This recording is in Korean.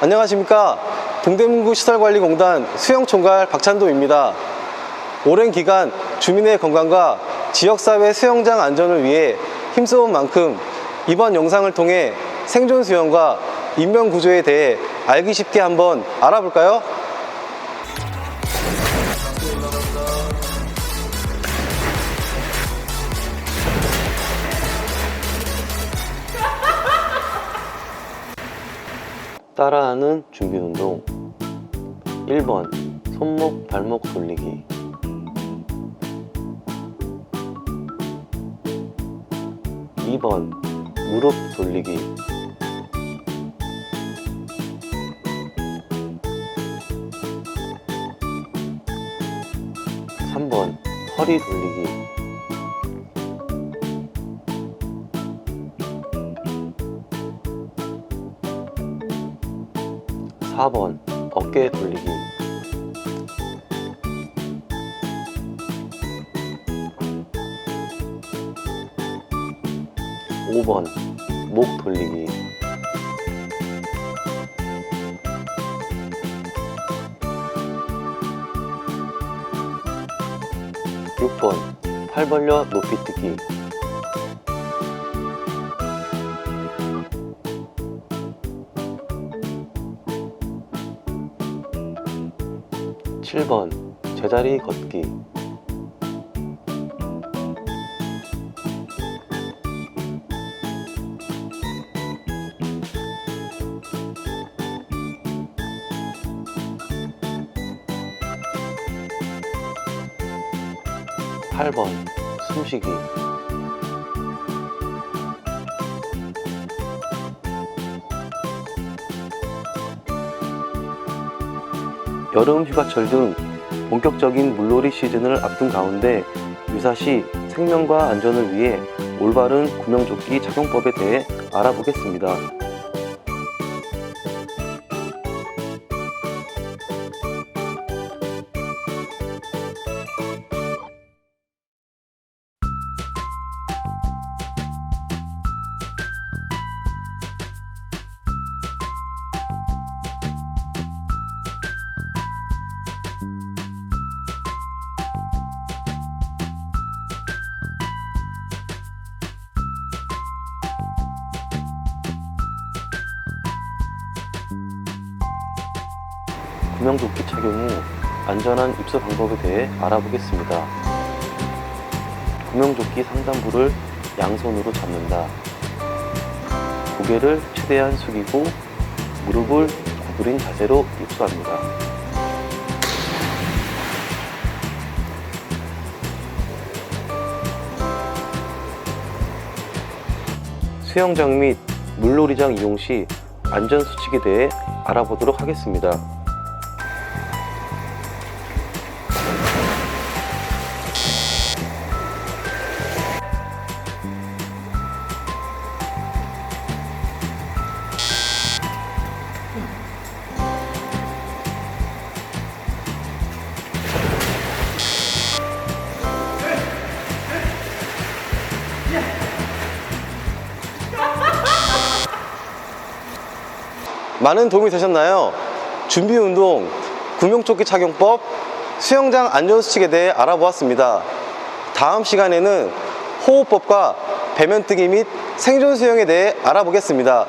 안녕하십니까. 동대문구 시설관리공단 수영총괄 박찬도입니다. 오랜 기간 주민의 건강과 지역사회 수영장 안전을 위해 힘써온 만큼 이번 영상을 통해 생존 수영과 인명 구조에 대해 알기 쉽게 한번 알아볼까요? 따라하는 준비 운동. 1번 손목 발목 돌리기. 2번 무릎 돌리기. 3번 허리 돌리기 4번 어깨 돌리기. 5번 목 돌리기. 6번 팔 벌려 높이 뜨기 7번 제자리 걷기. 8번 숨쉬기 여름 휴가철 등 본격적인 물놀이 시즌을 앞둔 가운데 유사시 생명과 안전을 위해 올바른 구명조끼 착용법에 대해 알아보겠습니다. 구명조끼 착용 후 안전한 입수 방법에 대해 알아보겠습니다. 구명조끼 상단부를 양손으로 잡는다. 고개를 최대한 숙이고 무릎을 구부린 자세로 입수합니다. 수영장 및 물놀이장 이용 시 안전수칙에 대해 알아보도록 하겠습니다. 많은 도움이 되셨나요? 준비 운동, 구명조끼 착용법, 수영장 안전수칙에 대해 알아보았습니다. 다음 시간에는 호흡법과 배면뜨기 및 생존 수영에 대해 알아보겠습니다.